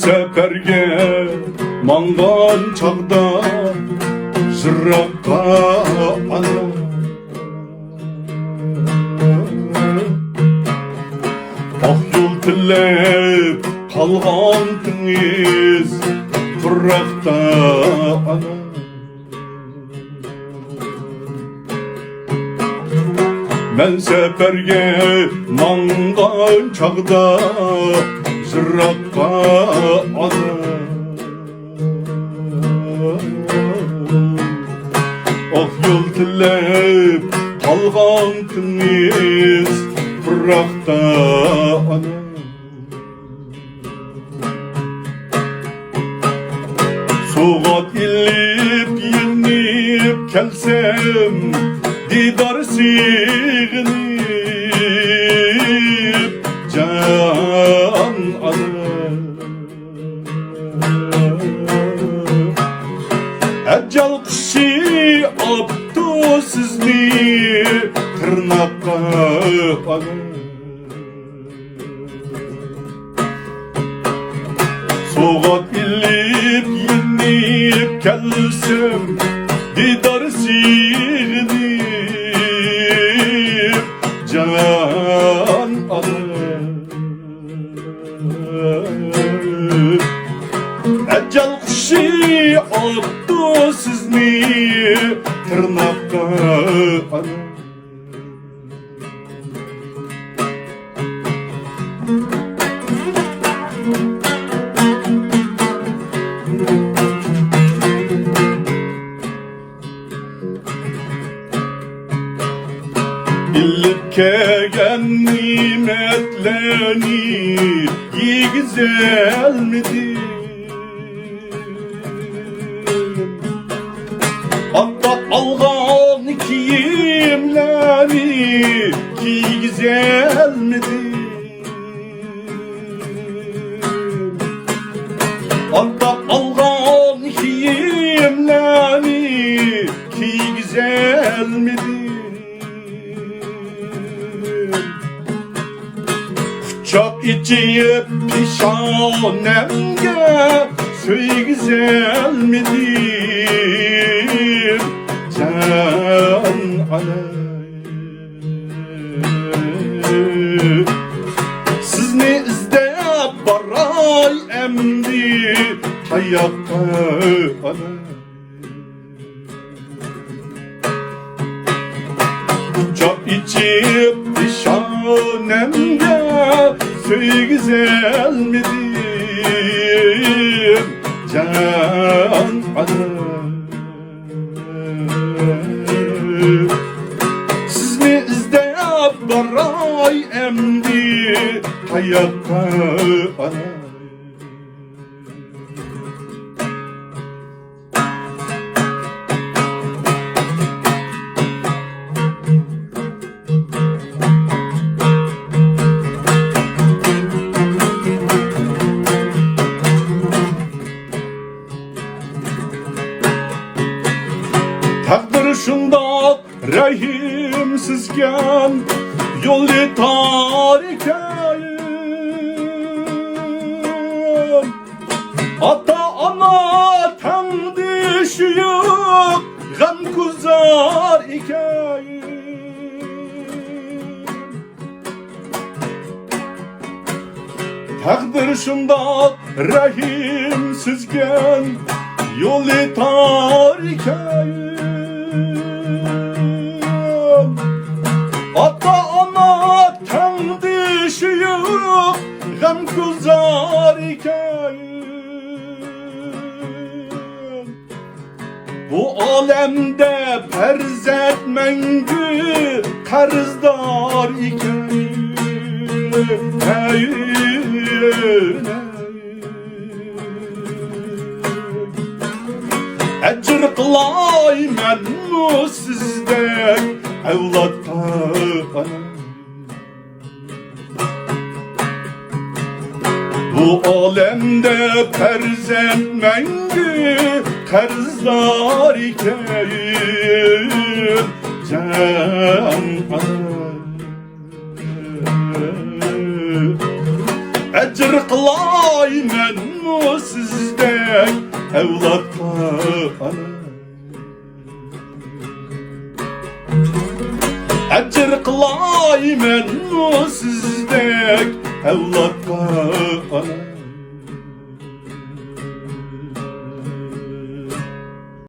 seferge mangan çağda Jırrakka ana Ақ жол тілеп қалған теңіз құрақта ана Мен сәпәрге маңған чағда Rabba adam Ah yol tilep kalgan kimiz Bırakta adam Soğat ilip yenip kelsem Didar sigini can alır Ecel kuşu aptu sizni tırnakka alır Soğuk illip yenip kelsem Didar Ecel kuşu attı sizni tırnakka alır İllip kegen nimetlerini iyi güzel midir? Hatta algan kiyimleri ki güzel midir? Çok içip pişanemge Söy güzel midir Can alay baray emdi Hayakka alay Çok içip şanemde Söy güzel midir? Can alır Sizni izleyip baray emdi? Hayakka alır rahimsizken Yol yetar hikayem. Ata ana tam düşüyor Gam kuzar hikayem. Takdir şunda rahimsizken Yol yetar kuzar hikayem. Bu alemde perzet mengü Karızdar hikayem Hey, Ecr qılay mən sizdən evlatqa ana Bu alemde perzent mengü Karzlar ikeyim Can Ecr qılay mən mu sizdek evlatta ana Ecir kılaymen mu sizdek evlatta ana